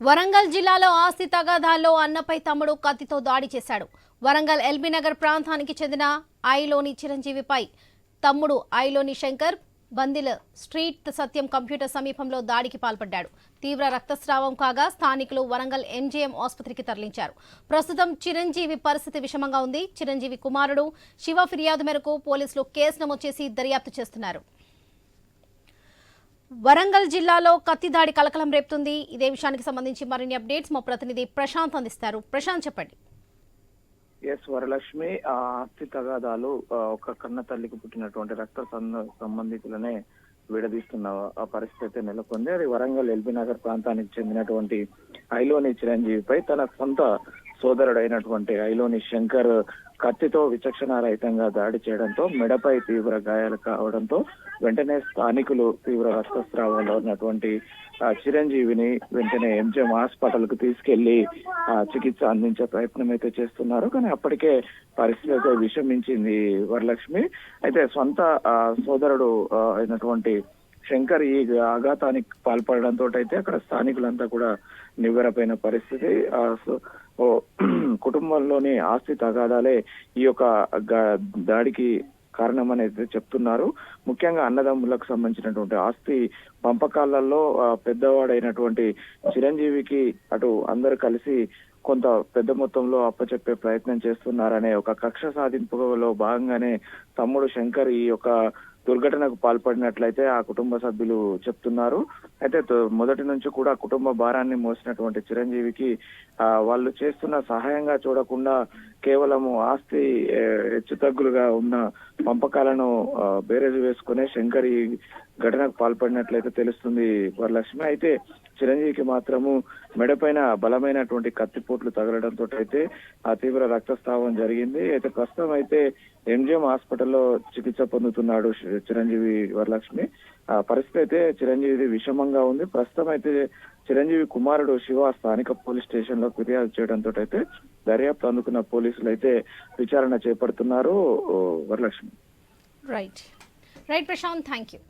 వరంగల్ జిల్లాలో ఆస్తి తగాదాల్లో అన్నపై తమ్ముడు కత్తితో దాడి చేశాడు. వరంగల్ ఎల్బీ నగర్ ప్రాంతానికి చెందిన ఐలోని చిరంజీవిపై తమ్ముడు ఐలోని శంకర్ బందిల్ స్ట్రీట్ సత్యం కంప్యూటర్ సమీపంలో దాడికి పాల్పడ్డాడు. తీవ్ర రక్తస్రావం కాగా స్థానికులు వరంగల్ ఎంజీఎం ఆసుపత్రికి తరలించారు. ప్రస్తుతం చిరంజీవి పరిస్థితి విషమంగా ఉంది. చిరంజీవి కుమారుడు శివ ఫిర్యాదు మేరకు పోలీసులు కేసు నమోదు చేసి దర్యాప్తు చేస్తున్నారు. వరంగల్ జిల్లాలో కత్తి దాడి కలకలం రేపుతుంది. ఇదే విషయానికి సంబంధించి మరిన్ని అప్డేట్స్ మా ప్రతినిధి ప్రశాంత్ అందిస్తారు. ప్రశాంత్ చెప్పండి. ఎస్ వరలక్ష్మి ఆస్తి తగాదాలు ఆ, ఒక కన్న తల్లికి పుట్టినటువంటి రక్త సంబంధితులనే విడదీస్తున్న ఆ పరిస్థితి నెలకొంది. అది వరంగల్ ఎల్బీ నగర్ ప్రాంతానికి చెందినటువంటి ఐలోని చిరంజీవిపై తన సొంత సోదరుడైనటువంటి ఐలోని శంకర్ కత్తితో విచక్షణారహితంగా దాడి చేయడంతో మెడపై తీవ్ర గాయాలు కావడంతో వెంటనే స్థానికులు తీవ్ర రక్తస్రావంలో ఉన్నటువంటి చిరంజీవిని వెంటనే ఎంజిఎం హాస్పిటల్కు తీసుకెళ్ళి ఆ చికిత్స అందించే ప్రయత్నం అయితే చేస్తున్నారు. కానీ అప్పటికే పరిస్థితి అయితే విషమించింది వరలక్ష్మి. అయితే సొంత ఆ, సోదరుడు అయినటువంటి శంకర్ ఈ ఆఘాతానికి పాల్పడడంతో అయితే అక్కడ స్థానికులంతా కూడా నివ్వెరపోయిన పరిస్థితి. ఆ, ఓ కుటుంబంలోని ఆస్తి తగాదాలే ఈ యొక్క దాడికి కారణమని అయితే చెప్తున్నారు. ముఖ్యంగా అన్నదమ్ములకు సంబంధించినటువంటి ఆస్తి పంపకాలలో పెద్దవాడైనటువంటి చిరంజీవికి అటు అందరు కలిసి కొంత పెద్ద మొత్తంలో అప్పచెప్పే ప్రయత్నం చేస్తున్నారనే ఒక కక్ష సాధింపులో భాగంగానే తమ్ముడు శంకర్ ఈ యొక్క దుర్ఘటనకు పాల్పడినట్లయితే ఆ కుటుంబ సభ్యులు చెప్తున్నారు. అయితే మొదటి నుంచి కూడా కుటుంబ భారాన్ని మోసినటువంటి చిరంజీవికి ఆ, వాళ్ళు చేస్తున్న సహాయంగా చూడకుండా కేవలము ఆస్తి హెచ్చుతగ్గులుగా ఉన్న పంపకాలను బేరేజు వేసుకునే శంకర్ ఘటనకు పాల్పడినట్లయితే తెలుస్తుంది వరలక్ష్మి. అయితే చిరంజీవికి మాత్రము మెడపైన బలమైనటువంటి కత్తిపోట్లు తగలడంతో అయితే ఆ తీవ్ర రక్తస్రావం జరిగింది. అయితే ప్రస్తుతం అయితే ఎంజిఎం హాస్పిటల్లో చికిత్స పొందుతున్నాడు చిరంజీవి వరలక్ష్మి. ఆ పరిస్థితి అయితే చిరంజీవి విషమంగా ఉంది. ప్రస్తుతం అయితే చిరంజీవి కుమారుడు శివ స్థానిక పోలీస్ స్టేషన్లో ఫిర్యాదు చేయడంతో అయితే దర్యాప్తు అందుకున్న పోలీసులు అయితే విచారణ చేపడుతున్నారు Varalakshmi. Right right Prashant thank you